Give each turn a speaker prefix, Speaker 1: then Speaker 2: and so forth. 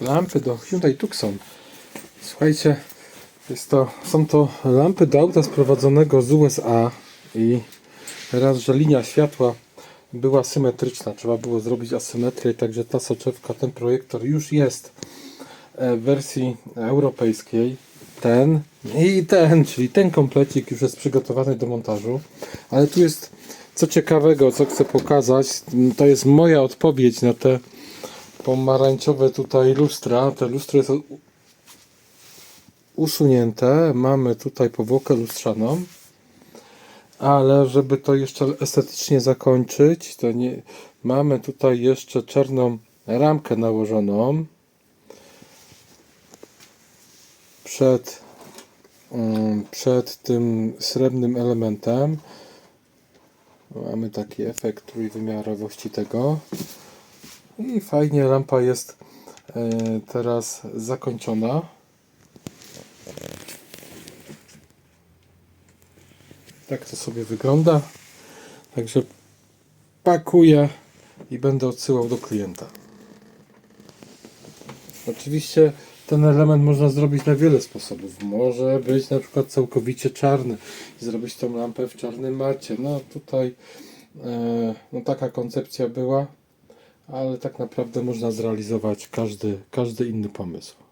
Speaker 1: lampy do Hyundai Tucson. Słuchajcie, jest to, są to lampy do auta sprowadzonego z USA i raz, że linia światła była symetryczna, trzeba było zrobić asymetrię, także ta soczewka, ten projektor już jest w wersji europejskiej. Ten i ten, czyli ten komplecik już jest przygotowany do montażu, ale tu jest co ciekawego, co chcę pokazać, to jest moja odpowiedź na te pomarańczowe tutaj lustra. Te lustro jest u- usunięte. Mamy tutaj powłokę lustrzaną. Ale żeby to jeszcze estetycznie zakończyć, to nie mamy tutaj jeszcze czarną ramkę nałożoną przed, mm, przed tym srebrnym elementem. Mamy taki efekt trójwymiarowości tego. I fajnie lampa jest e, teraz zakończona. Tak to sobie wygląda. Także pakuję i będę odsyłał do klienta. Oczywiście ten element można zrobić na wiele sposobów. Może być na przykład całkowicie czarny i zrobić tą lampę w czarnym macie. No tutaj e, no taka koncepcja była, ale tak naprawdę można zrealizować każdy, każdy inny pomysł.